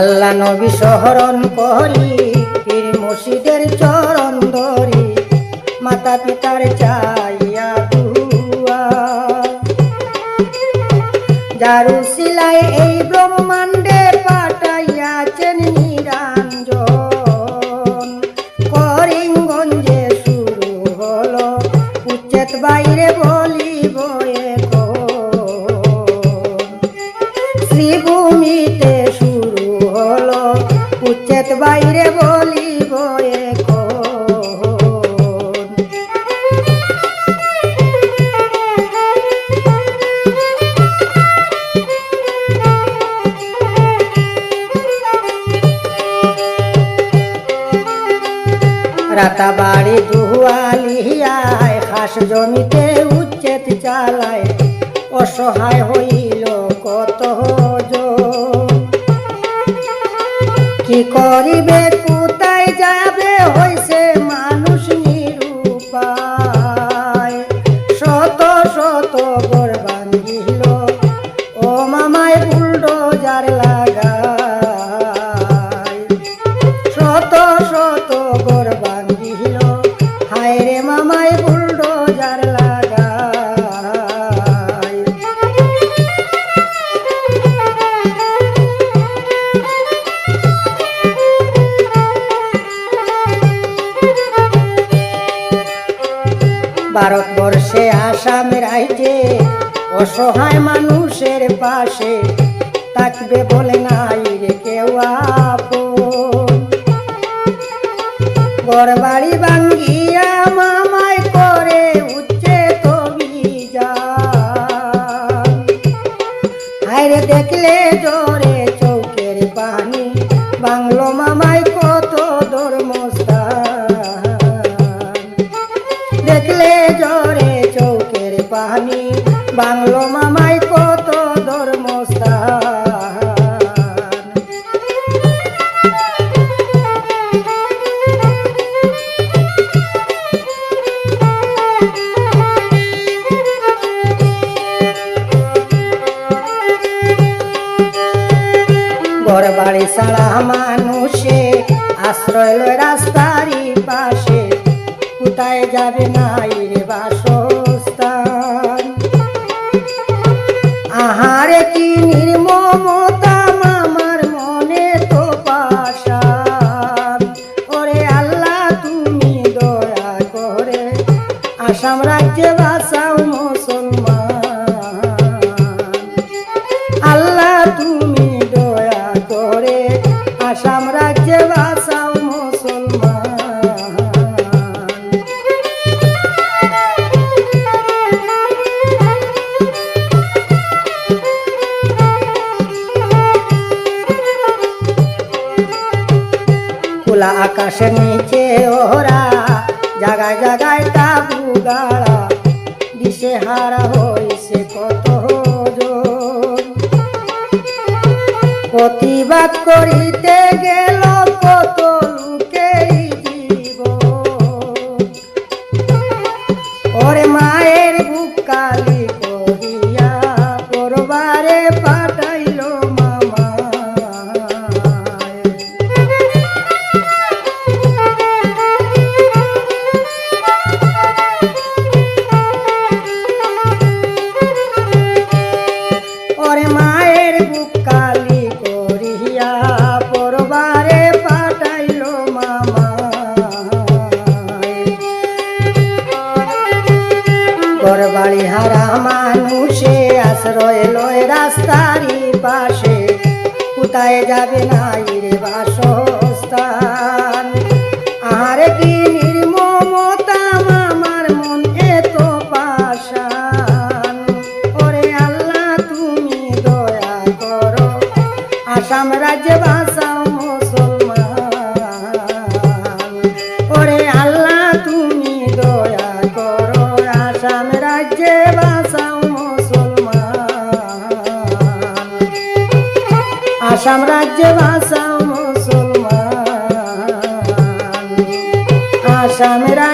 আল্লাহ নবী শহরণ করি, পীর মুর্শিদের চরণ ধরি, মাতা পিতার চাইয়া দুয়া। যারু সিলাই এই ব্রহ্মাণ্ডে পাঠাইয়াছেন নিরঞ্জন। করিমগঞ্জে শুরু হলো উচ্চেত বাইরে বলিব রাতাবাড়ি দুয়ালিয়ায় খাস জমিতে উচ্ছেদ চালায় অসহায় হইল কত। কি করিবে কোথায় যাবে ভারতবর্ষে আসাম রাইজে অসহায় মানুষের পাশে থাকবে বলে নাই রে কেউ আপন। গড়বাড়ি ভাঙ্গিয়া মামায় করে উচ্চে তবি হায়রে দেখলে জোরে চৌকের পানি বাংলো মামায় কত ধর্মস্থান। দেখলে জোরে চৌকের পানি বাংলো মামায় ঘর বাড়ি মানুষে, আশ্রয় লয় পাশে। কোথায় যাবে নাই রে বাসস্থান? আহারে কি নির্মমতা ওরে আল্লাহ, তুমি দয়া করে আসাম খোলা আকাশের নিচে ওরা জাগায় জাগায় তাবু গাড়া, দিশে হারা হইছে কত প্রতিবাদ করিতে গেল কত লোকেই জীবন। ওরে মায়ের বুক কালি করিয়া পরবারে পাঠাইল মানুষে, আশ্রয় লয় রাস্তারই পাশে। কোথায় যাবে নাই রে বাসস্থান? আহারে কি মন আল্লাহ, তুমি দয়া করো, আসাম আল্লাহ, তুমি দয়া করো, আসাম রাজ্যে বাসাও আসাম রাজ্যে বাসাও মুসলমান। আসাম রাজ্যে